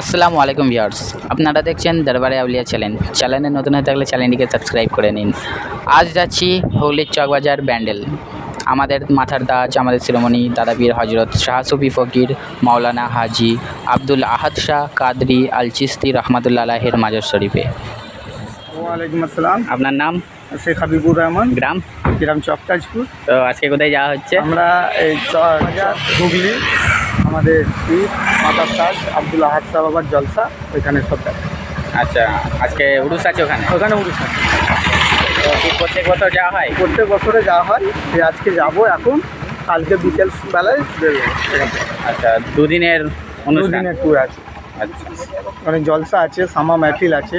আসসালামু আলাইকুম ভিউয়ার্স। আপনারা দেখছেন দরবারে আউলিয়া চ্যানেল। চ্যানেলে নতুন হয়ে থাকলে চ্যানেলটিকে সাবস্ক্রাইব করে নিন। আজ যাচ্ছি হুগলির চকবাজার ব্যান্ডেল। আমাদের মাথার দাজ আমাদের শিরোমণি দাদাবীর হজরত শাহ সুফি ফকির মাওলানা হাজি আব্দুল আহাদ শাহ কাদরি আল চিস্তি রহমতুল্লাহ আলাহের মাজার শরীফে। ওয়ালাইকুম আসসালাম। আপনার নাম? শেখ হাবিবুর রহমান। গ্রাম? গ্রাম চকতাজপুর। তো আজকে কোথায় যাওয়া হচ্ছে? আমরা এই হুগলি আমাদের পীর মাতার তাজ আব্দুল আহাদ সাহ বাবার জলসা ওইখানে সব। আচ্ছা আজকে উড়ুস আছে ওখানে? ওখানে উড়িষ্যা আছে। প্রত্যেক বছর যাওয়া হয়? প্রত্যেক বছরে যাওয়া হয়। আজকে যাব এখন কালকে বিকেল বেলায় বেরোবো। আচ্ছা দুদিনের দুদিনের ট্যুর আছে। আচ্ছা। মানে জলসা আছে সামা মেহফিল আছে।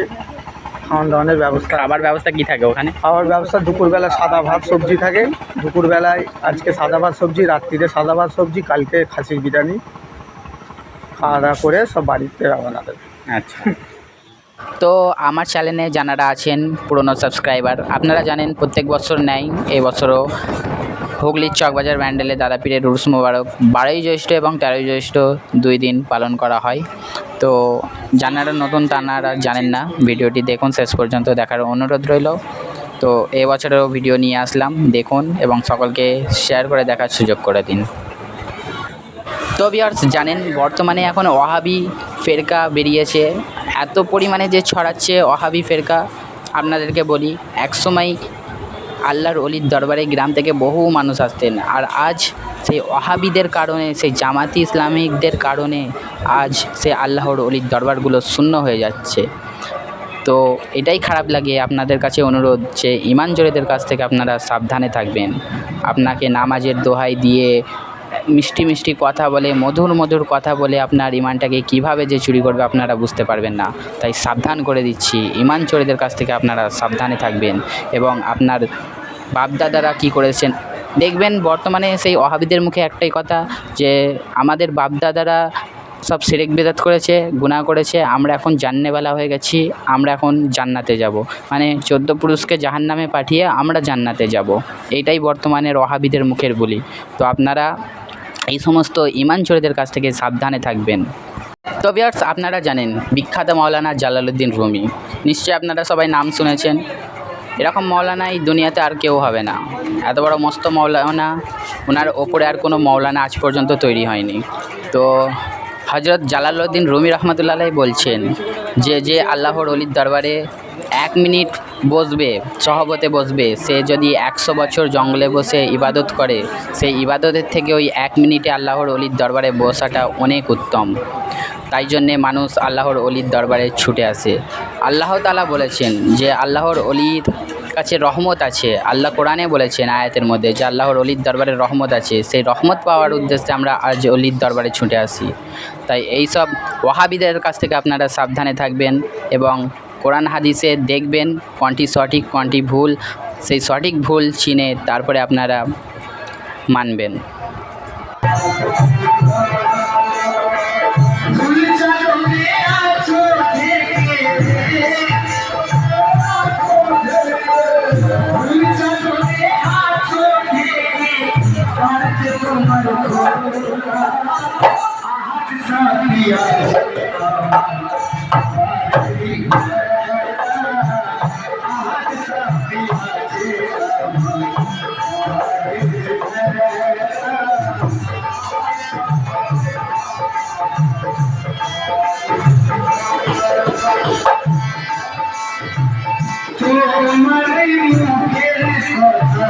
খাওয়ান দাওয়ানের ব্যবস্থা। খাবার ব্যবস্থা কি থাকে ওখানে? খাওয়ার ব্যবস্থা দুপুরবেলা সাদা ভাত সবজি থাকে। দুপুরবেলায় আজকে সাদা ভাত সবজি রাত্রিতে সাদা ভাত সবজি কালকে খাসির বিরিয়ানি। খাওয়া দাওয়া করে সব বাড়িতে রওনা দেবে। আচ্ছা। তো আমার চ্যানেলে যারা আছেন পুরনো সাবস্ক্রাইবার আপনারা জানেন প্রত্যেক বছর নেয় এই বছরও হুগলির চকবাজার ব্যান্ডেলে দাদা পীরের রুস মোবারক বারোই জ্যৈষ্ঠ এবং তেরোই জ্যৈষ্ঠ দুই দিন পালন করা হয়। তো যারা নতুন তানারা জানেন না, ভিডিওটি দেখুন, শেষ পর্যন্ত দেখার অনুরোধ রইল। তো এবছরেও ভিডিও নিয়ে আসলাম, দেখুন এবং সকলকে শেয়ার করে দেখার সুযোগ করে দিন। তো ভিউয়ার্স জানেন বর্তমানে এখন ওহাবি ফেরকা বেরিয়েছে। এত পরিমাণে যে ছড়াচ্ছে ওহাবি ফেরকা, আপনাদেরকে বলি, একসময় আল্লাহর অলির দরবারে গ্রাম থেকে বহু মানুষ আসতেন। আর আজ সেই ওহাবিদের কারণে, সেই জামাতি ইসলামিকদের কারণে আজ সে আল্লাহর অলির দরবারগুলো শূন্য হয়ে যাচ্ছে। তো এটাই খারাপ লাগে আপনাদের কাছে অনুরোধ যে ইমান জোরেদের কাছ থেকে আপনারা সাবধানে থাকবেন। আপনাকে নামাজের দোহাই দিয়ে মিষ্টি মিষ্টি কথা বলে, মধুর মধুর কথা বলে আপনার ইমানটাকে কীভাবে যে চুরি করবে আপনারা বুঝতে পারবেন না। তাই সাবধান করে দিচ্ছি ইমান চোরেদের কাছ থেকে আপনারা সাবধানে থাকবেন এবং আপনার বাপদাদারা কি করেছেন দেখবেন বর্তমানে সেই অহাবিদের মুখে একটাই কথা যে আমাদের বাপদাদারা সব সেরেক বেদাত করেছে, গুনাহ করেছে, আমরা এখন জান্নেওয়ালা হয়ে গেছি, আমরা এখন জান্নাতে যাব। মানে চোদ্দ পুরুষকে জাহান নামে পাঠিয়ে আমরা জান্নাতে যাব। এইটাই বর্তমানের ওহাবিদের মুখের বলি। তো আপনারা এই সমস্ত ইমান চোরেদের কাছ থেকে সাবধানে থাকবেন। তো বিয়ার্স আপনারা জানেন বিখ্যাত মাওলানা জালালউদ্দিন রুমি। নিশ্চয়ই আপনারা সবাই নাম শুনেছেন। এরকম মৌলানা এই দুনিয়াতে আর কেউ হবে না। এত বড় মস্ত মৌলানা ওনার ওপরে আর কোনো মৌলানা আজ পর্যন্ত তৈরি হয়নি। তো হজরত জালালউদ্দিন রুমি রহমতুল্লাহ বলছেন যে যে আল্লাহর অলির দরবারে এক মিনিট বসবে, সহবতে বসবে। সে যদি একশো বছর জঙ্গলে বসে ইবাদত করে, সেই ইবাদতের থেকে ওই এক মিনিটে আল্লাহর অলির দরবারে বসাটা অনেক উত্তম। তাই জন্যে মানুষ আল্লাহর অলির দরবারে ছুটে আসে। আল্লাহ তালা বলেছেন যে, আল্লাহর অলির কাছে রহমত আছে। আল্লাহ কোরআনে বলেছেন আয়াতের মধ্যে যে, আল্লাহর অলির দরবারে রহমত আছে। সেই রহমত পাওয়ার উদ্দেশ্যে আমরা আজ অলির দরবারে ছুটে আসি। তাই এই সব ওয়াহাবিদের কাছ থেকে আপনারা সাবধানে থাকবেন এবং কোরআন হাদিসে দেখবেন কোনটি সঠিক কোনটি ভুল। সেই সঠিক ভুল চিনে তারপরে আপনারা মানবেন।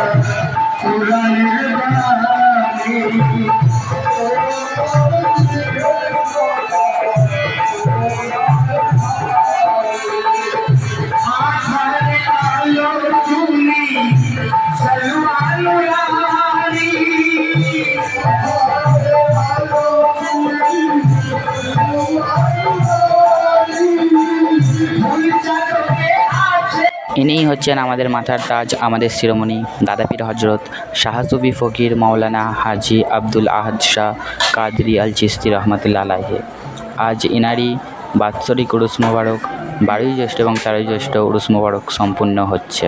কথা কোরআনের ইনিই হচ্ছেন আমাদের মাথার তাজ, আমাদের শিরোমণি। দাদাপীর হজরত শাহসুফি ফকির, মাওলানা হাজি আব্দুল আহাদ শাহ কাদরি আল চিস্তি রহমতুল্লা আলাহে আজ ইনারই বাৎসরিক উরুস মোবারক, বারোই জ্যৈষ্ঠ এবং তেরোই জ্যৈষ্ঠ উরুস মোবারক সম্পূর্ণ হচ্ছে।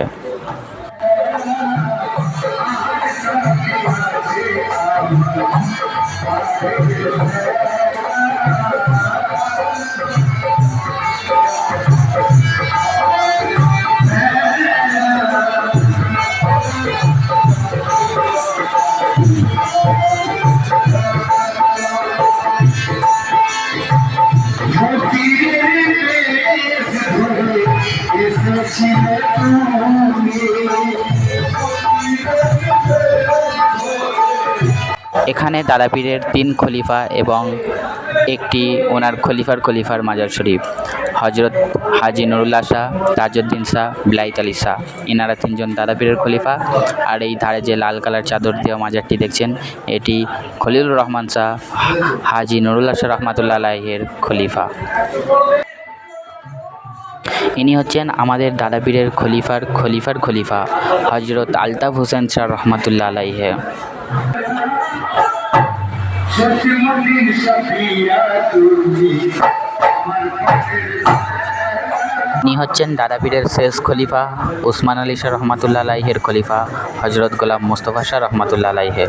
এখানে দাদাপীরের তিন খলিফা এবং একটি ওনার খলিফার খলিফার মাজার শরীফ। হজরত হাজি নুরুল্লাহ শাহ, তাজউদ্দিন শাহ বিলাইত আলী শাহ, এনারা তিনজন দাদাপীরের খলিফা। আর এই ধারে যে লাল কালার চাদর দেওয়া মাজারটি দেখছেন, এটি খলিলুর রহমান শাহ, হাজি নুরুল্লাহ শাহ রহমাতুল্লাহ আলাইহের খলিফা। ইনি হচ্ছেন আমাদের দাদাপীরের খলিফার খলিফার খলিফা হজরত আলতাফ হোসেন শাহ রহমাতুল্লাহ আলাইহে। ইনি হচ্ছেন দাদাপীরের শেষ খলিফা, উসমান আলী শাহ রহমাতুল্লাহ আলাইহের খলিফা হজরত গোলাম মুস্তফা শাহ রহমাতুল্লাহ আলাইহে।